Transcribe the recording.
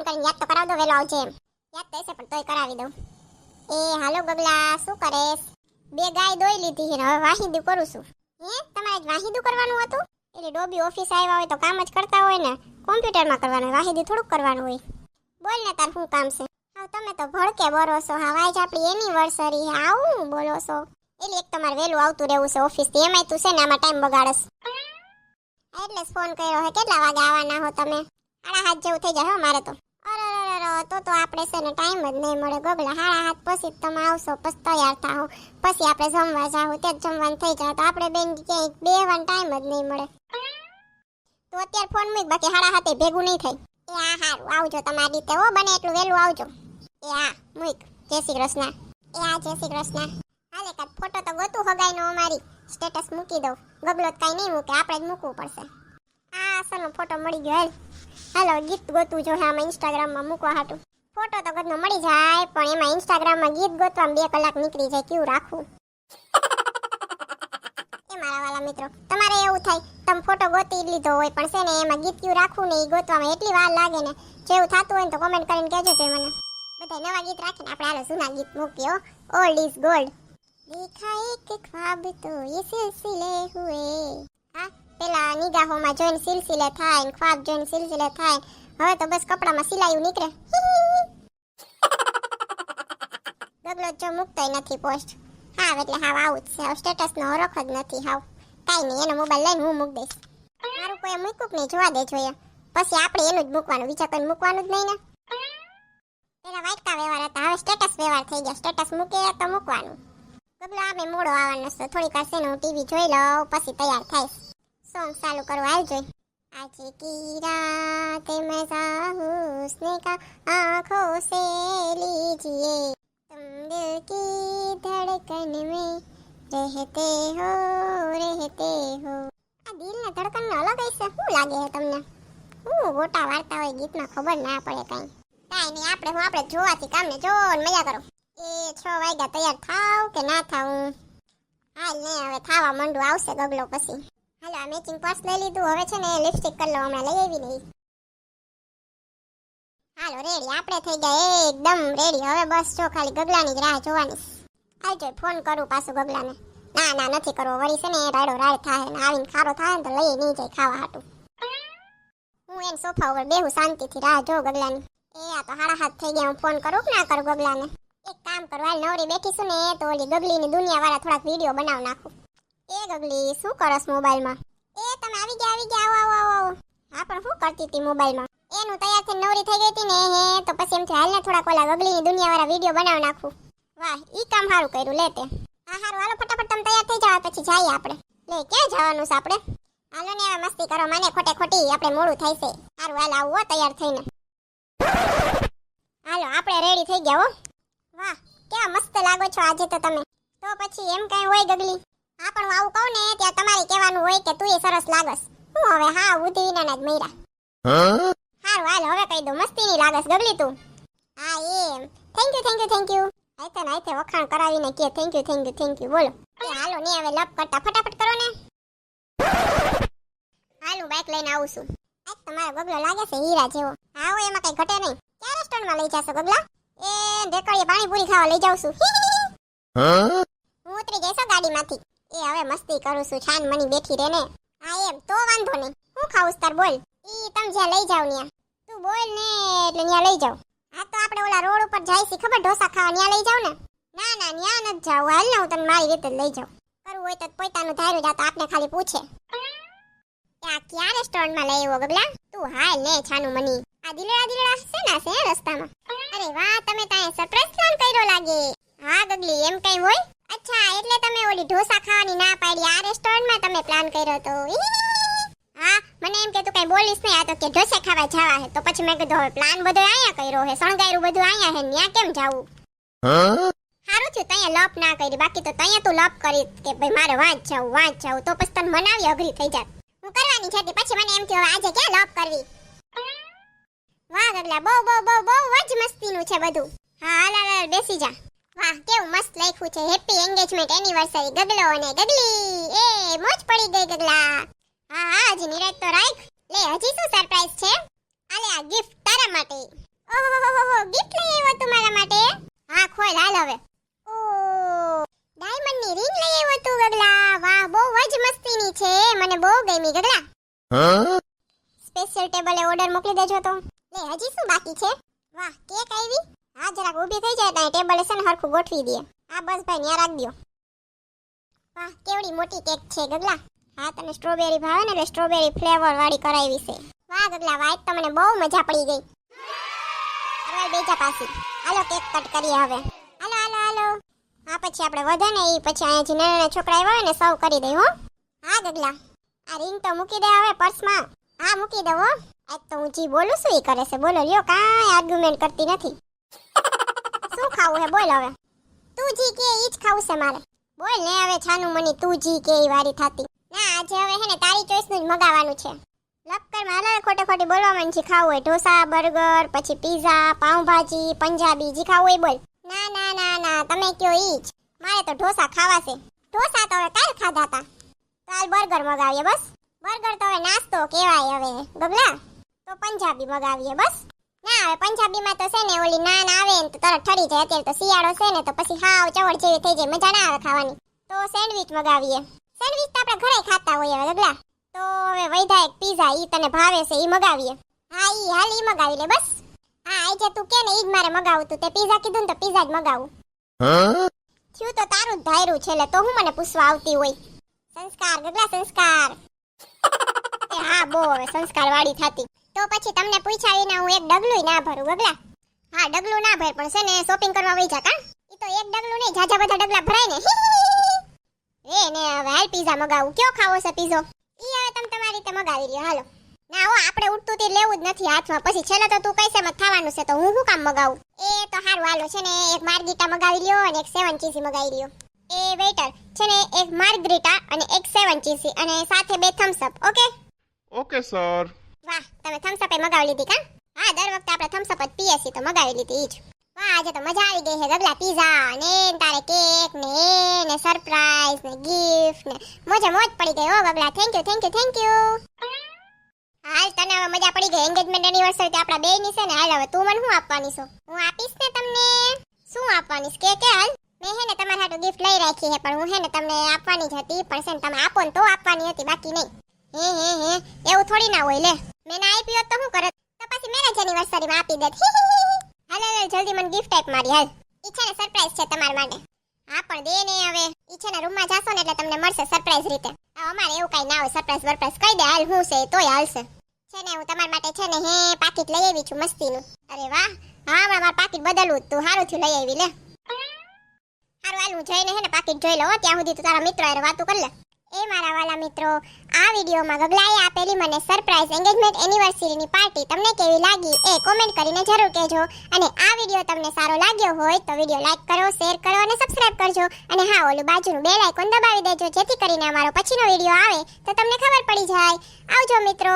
Phone કરીને યાદ તો કરાવ દો વેલો આવજે એમ. યાદ તો હશે, પણ તોય કરાવી દઉં. એ, હાલો ગગલા, શું કરે બે ગાય દોઈ લીધી છે હવે વાહિદું કરું છું. હે? તમારે વાહિદું કરવાનું હતું? એટલે ડોબી ઓફિસ આવ્યા હોય તો કામ જ કરતા હોય ને, કોમ્પ્યુટરમાં કરવાનું હોય, વાહિંદુ થોડુંક કરવાનું હોય. બોલ ને તાર શું કામ છે? હા તમે તો ભડકે બરો છો હા વાય આપણી એનિવર્સરી આવું બોલો છો. એટલે એક તમારે વહેલું આવતું રહેવું છે ઓફિસથી એમાંય તું છે ને આમાં ટાઈમ બગાડસ. એટલે ફોન કર્યો હે કેટલા વાગે આવવાના હો તમે? આડા હાથ જેવું થઈ જાય હો મારે તો. અરે, તો આપણે છે ને ટાઈમ જ નહીં મળે. ગોગલા હાડા હાથ પછી તમે આવશો પછી તૈયાર થાઓ. પછી આપણે જમવા જાવ તે જમવાનું થઈ જાય. તો આપણે બેન ક્યાંય બેવાનો ટાઈમ જ નહીં મળે. તો અત્યારે ફોન મૂક બાકી હાડા હાથે ભેગું નહીં થાય. એ હા હારું આવજો તમારી રીતે. હો બને એટલું વહેલું આવજો. એ હા મૂક. જય શ્રી કૃષ્ણ. એ હા જય શ્રી કૃષ્ણ. હાલે કાંઈ ફોટો તો ગોતું હગાઈનો અમારી. સ્ટેટસ મૂકી દઉં. ગગલો તો કાંઈ નહીં મૂકે આપણે જ મૂકવું પડશે. આ અસલનો ફોટો મળી ગયો હેલ. હાલો ગીત ગોતું જો આમાં ઇન્સ્ટાગ્રામમાં મૂકવા હાટું ફોટો તો ગદનો મળી જાય પણ એમાં ઇન્સ્ટાગ્રામમાં ગીત ગોતવામાં બે કલાક નીકળી જાય કેવું રાખવું એ મારા વાલા મિત્રો તમારે એવું થાય તમે ફોટો ગોતી લીધો હોય પણ છે ને એમાં ગીત ક્યુ રાખવું ને એ ગોતવામાં એટલી વાર લાગે ને જેવું થતું હોય ને તો કોમેન્ટ કરીને કહેજો છે મને બધા નવા ગીત રાખીને આપણે હાલો જૂના ગીત મૂકીએ ઓલ્ડ ઇઝ ગોલ્ડ देखा एक ख्वाब तो ये सिलसिले हुए હા પેલા નિગાહોમાં જોઈને સિલસિલે થાય ને ખ્વાબ જોઈને સિલસિલે થાય હવે તો બસ કપડામાં સિલાયું નીકળે. ગગલો જો મૂકતોય નથી પોસ્ટ. હા એટલે હાવ આવું જ છે. હવે સ્ટેટસનો ઓળખ જ નથી હાવ. કાંઈ નહીં એનો મોબાઈલ લઈને હું મૂક દઈશ. મારું કોઈ મૂક્યું નહીં જોવા દે જોઈએ પછી આપણે એનું જ મૂકવાનું બીજા કોઈ મૂકવાનું જ નહીં ને. પેલા વાટકા વ્યવહાર હતા હવે સ્ટેટસ વ્યવહાર થઈ ગયા. સ્ટેટસ મૂકે તો મૂકવાનું. ગગલો આપણે મોડો આવવાનો છે. થોડીક વાર છે ને હું ટીવી જોઈ લઉં પછી તૈયાર થઈશ. સોંગ ચાલુ કરો હાલ જોઈ आज की रात मैं हुस्न का आंखों से लीजिए तुम दिल की धड़कन में रहते हो रहते હો આ દિલના ધડકનનો અલગ હશે શું લાગે છે તમને હું ગોટા વાર્તા હોય ગીતમાં ખબર ના પડે કાંઈ કાંઈ નહીં આપણે હું આપણે જોવાથી કામને જો ને મજા કરો એ છ વાગ્યા તૈયાર થાવ કે ના થાવું હાલ ને હવે થાવા મંડું આવશે ગગલો પછી હાલો આ મેચિંગ લઈ લીધું. હવે છે ને લિપસ્ટિક કરી લો હમણાં લઈ આવી નહીં હાલો રેડી આપણે થઈ ગયા. એકદમ રેડી હવે બસ જો ખાલી ગગલાની જ રાહ જોવાની. આવજો ફોન કરું પાછું ગગલાને. ના ના, નથી કરવો. વળી છે ને રાડો રાડ થાય ને આવીને ખારો થાય ને તો લઈ નહીં જાય ખાવા હાટું. હું એને સોફા ઉપર બેહું શાંતિથી રાહ જો ગગલાની. એ આ તો હાડા હાથ થઈ ગયા. હું ફોન કરું ના કરું ગગલાને? એક કામ કરવા નવરી બેઠીશું ને, તો ઓલી ગગલીની દુનિયા વાળા થોડાક વીડિયો બનાવ નાખું. એ ગગલી, શું કરસ મોબાઈલમાં? એ તમે આવી ગયા આવી ગયા, આવો આવો આવો હા પણ શું કરતી હતી મોબાઈલમાં? એનું તૈયાર થઈને નવરી થઈ ગઈ હતી ને, હે તો પછી એમ હાલ ને થોડાક ઓલા ગગલીની દુનિયાવાળા વીડિયો બનાવી નાખું. વાહ, ઈ કામ સારું કર્યું, લે તે. હા સારું હાલો, ફટાફટ તમે તૈયાર થઈ જાવ પછી જઈએ આપણે. લે, ક્યાં જવાનું છે આપણે? હાલો ને મસ્તી કરો મને, ખોટે ખોટી, આપણે મોડું થાય છે. સારું હાલ, આવું હો, તૈયાર થઈને. હાલો, આપણે રેડી થઈ ગયા હો. વાહ કેવા મસ્ત લાગો છો આજે તો તમે. તો પછી એમ કઈ હોય ગગલી? હા, પણ આવું કહું ને, ત્યાં તમારે કહેવાનું હોય કે તું એ સરસ લાગસ હું હવે હા બુદ્ધિ વિનાના જ મૈરા હારું, હાલ, હવે કહી દઉં, મસ્તીની લાગસ ગગલી તું. હા, એમ. Thank you thank you thank you આઈતે ને આઈતે વખાણ કરાવીને કે thank you thank you thank you બોલો. હાલો, ને હવે લપ કરતા ફટાફટ કરો ને. હાલ હું બાઇક લઈને આવું છું. આજ તમારો ગગલો લાગે છે, હીરા જેવો. હા, હો, એમાં કઈ ઘટે નહીં. ક્યાં રેસ્ટોરન્ટમાં લઈ જશો ગગલા? એ ઢેકડીએ પાણીપુરી ખાવા લઈ જાઉં છું. હું ઉતરી જઈશ ગાડીમાંથી. એ હવે મસ્તી કરું છું, છાન મની બેઠી રે ને. હા, એમ, તો વાંધો નહીં. હું ખાવું તાર બોલ. ઈ તમ જ્યાં લઈ જાવ ન્યા. તું બોલ ને, એટલે ન્યા લઈ જાવ હા, તો આપણે ઓલા રોડ ઉપર જાય છે, ખબર? ઢોસા ખાવા ન્યા લઈ જાવ ને? ના ના, ન્યા નથી જાવ હાલ ને, હું તને મારી રીતે લઈ જાવ કરવું હોય તો પોતાનું ધાર્યું જા, તો આપને ખાલી પૂછે. ત્યાં ક્યાં રેસ્ટોરન્ટમાં લઈ આવ્યો, ગગલા? તું હાલ ને, છાનું મની. આ દિલડા દિલડા છે ને છે રસ્તામાં? અરે વાહ, તમે ત્યાં સરપ્રાઈઝ પ્લાન કર્યો લાગે. હા, ગગલી, એમ કઈ હોય? અચ્છા એટલે તમે ઓલી ઢોસા ખાવાની ના પાડી. આ રેસ્ટોરન્ટમાં તમે પ્લાન કર્યો તો. હા મને એમ કે તું કઈ બોલીશ નહીં આ તો કે ઢોસા ખાવા જવા હે તો પછી મેં કીધું હવે પ્લાન બધો અહીંયા કર્યો હે શણગાર્યું બધું અહીંયા હે ન્યા કેમ જાવું સારું થયું તૈયા લપ ના કરી બાકી તો તૈયા તું લપ કરી કે ભાઈ મારે વાંચ જાવું વાંચ જાવું તો પછી તને મનાવી અઘરી થઈ જાત હું કરવાની છે પછી મને એમ થયું આજે ક્યાં લપ કરવી વાહ ગગલા બહુ બહુ બહુ બહુ જ મસ્તીનું છે બધું હા હાલ હાલ, બેસી જા વાહ કેવું મસ્ત લખ્યું છે. હેપી એન્ગેજમેન્ટ એનિવર્સરી ગગલો અને ગગલી. એ મોજ પડી ગઈ ગગલા. હા હા હજી નિરાજ તો રાખ. લે હજી શું સરપ્રાઈઝ છે? આલે આ ગિફ્ટ તારા માટે. ઓહો ગિફ્ટ લઈ આવ્યો તું મારા માટે? હા ખોલ હાલ હવે. ઓ ડાયમંડની રિંગ લઈ આવ્યો તું ગગલા. વાહ બહુ જ મસ્તીની છે. મને બહુ ગમી ગગલા. સ્પેશિયલ ટેબલે ઓર્ડર મોકલી દેજો તો. લે હજી શું બાકી છે વાહ કેક આવી હા જરાક ઊભી થઈ જાય ત્યાં ટેબલે છે ને હરખું ગોઠવી દે. હા બસ ભાઈ ન્યા રાખ દો વાહ, કેવડી મોટી કેક છે ગગલા. હા, તને સ્ટ્રોબેરી ભાવે ને એટલે સ્ટ્રોબેરી ફ્લેવર વાળી કરાવી છે. વાહ, ગગલા, વાઈટ તો મને બહુ મજા પડી ગઈ. હવે બેજા પાછી. હાલો, કેક કટ કરીએ હવે. હાલો હાલો હાલો. હા, પછી આપણે વધે ને એ પછી અહીંયા જે નાના છોકરા આવ્યા હોય ને સૌ કરી દઈ હો. હા, ગગલા. આ રિંગ તો મૂકી દે હવે પર્સમાં. હા, મૂકી હો. આજ તો હું જી બોલું શું એ કરે છે. બોલો, લ્યો, કાંઈ આર્ગ્યુમેન્ટ કરતી નથી. શું ખાવું હે? બોલ હવે. તું જી કે ઈ જ ખાવું છે મારે. બોલ ને હવે છાનું મની તું જી કે ઈ વારી થાતી. ના, આજે હવે હે ને તારી ચોઈસનું જ મગાવવાનું છે. લપકરમાં હાલો ખોટે ખોટી બોલવા માંડી ખાવું હોય ઢોસા, બર્ગર, પછી પીઝા, પાઉંભાજી, પંજાબી, જી ખાવું હોય બોલ. ના ના ના ના, તમે કયો ઈ જ મારે તો ઢોસા ખાવા છે. ઢોસા તો હવે કાલ ખાધા હતા કાલ બર્ગર મગાવીએ બસ. બર્ગર તો હવે નાસ્તો કહેવાય હવે ગબલા તો પંજાબી મગાવીએ બસ. ના હવે પંજાબીમાં તો છે ને ઓલી નાન આવે ને તો તરત ઠરી જાય. અત્યારે તો શિયાળો છે ને તો પછી હાવ ચવડ જેવી થઈ જાય. મજા ના આવે ખાવાની. તો સેન્ડવિચ મગાવીએ. સેન્ડવિચ તો આપણે ઘરે ખાતા હોઈએ હવે ગગલા. તો હવે વૈધા એક પીઝા ઈ તને ભાવે છે ઈ મગાવીએ. હા ઈ હાલ ઈ મગાવી લે બસ. હા આજે તું કે ને ઈ જ મારે મગાવું તું. તે પીઝા કીધું ને તો પીઝા જ મગાવું. થયું તો તારું જ ધાયરું છે એટલે તો હું મને પૂછવા આવતી હોય? સંસ્કાર ગગલા સંસ્કાર. હા બો હવે સંસ્કાર વાળી થાતી. તો પછી તમને પૂછ્યા વિના હું એક ડગલું ના ભરું ગગલા હા, ડગલું ના ભર પણ છે ને શોપિંગ કરવા વઈ જા કા ઈ તો એક ડગલું નહીં જાજા બધા ડગલા ભરાય ને. એ ને હવે હાલ પીઝા મગાવું. કયો ખાવો છે પીઝો ઈ હવે તમે તમારી રીતે મગાવી લ્યો, હાલો. ના, હો, આપણે ઉડતું તે લેવું જ નથી હાથમાં. પછી છેલ્લે તો તું કઈસે મત થવાનું છે, તો હું શું કામ મગાવું? એ તો હારું, હાલો, છે ને, એક માર્ગીટા મગાવી લ્યો અને એક સેવન ચીઝી મગાવી લ્યો. એ વેઇટર છે ને, એક માર્ગરીટા અને એક સેવન ચીઝી અને સાથે બે Thums Up okay? Okay sir તમે થમ્સ એ મગાવી લીધી કા? હા, દર વખતે આપણે થમ્સ અપ જ પીએ છીએ, તો મગાવી લીધી જ. વાહ, આજે તો મજા આવી ગઈ છે ગગલા પીઝા ને તારે કેક ને ને સરપ્રાઈઝ ને ગિફ્ટ ને. મોજે મોજ પડી ગઈ ઓ ગગલા. Thank you thank you thank you હાલ તને હવે મજા પડી ગઈ એન્ગેજમેન્ટ એનિવર્સરી આપણા બે ની છે ને. હાલ હવે તું મને શું આપવાની છો? હું આપીશ ને તમને? શું આપવાની કે કે હાલ? મેં હે ને તમારા હાટું ગિફ્ટ લઈ રાખી છે પણ હું હે ને તમને આપવાની જ હતી. પણ છે ને, તમે આપો ને તો આપવાની હતી, બાકી નહીં. હે હે હે. એવું થોડી ના હોય, લે. મેં ના આપ્યો તો હું કરત. તો પછી મેરેજ એનિવર્સરીમાં આપી દેત. હાલ હાલ જલ્દી મને ગિફ્ટ આપ મારી, હાલ. ઈ છે ને સરપ્રાઈઝ છે તમારા માટે. હા, પણ દે ને હવે. ઈ છે ને રૂમમાં જાશો ને એટલે તમને મળશે સરપ્રાઈઝ રીતે. અમારે એવું કઈ ના હોય સરપ્રાઈઝ વરપ્રાઈઝ કહી દે, હાલ, હું છે, તોય હાલશે. છે ને, હું તમારા માટે છે ને, હે, પાકીટ લઈ આવી છું મસ્તીનું. અરે વાહ. હા, હમણાં મારે પાકીટ બદલવું તું. સારું થયું લઈ આવી, લે. હારું, હાલ, હું જઈને હે ને પાકીટ જોઈ લઉં ત્યાં સુધી તું તારા મિત્રો વાતું કર લે. એ મારા વાલા મિત્રો, આ વિડીયોમાં ગગલાએ આપેલી મને સરપ્રાઈઝ એન્ગેજમેન્ટ એનિવર્સરીની પાર્ટી તમને કેવી લાગી એ કોમેન્ટ કરીને જરૂર કહેજો. અને આ વીડિયો તમને સારો લાગ્યો હોય તો વીડિયો લાઈક કરો શેર કરો અને સબસ્ક્રાઇબ કરજો. અને હા, ઓલું બાજુનું બેલ આઇકોન દબાવી દેજો, જેથી કરીને અમારો પછીનો વીડિયો આવે તો તમને ખબર પડી જાય. આવજો મિત્રો.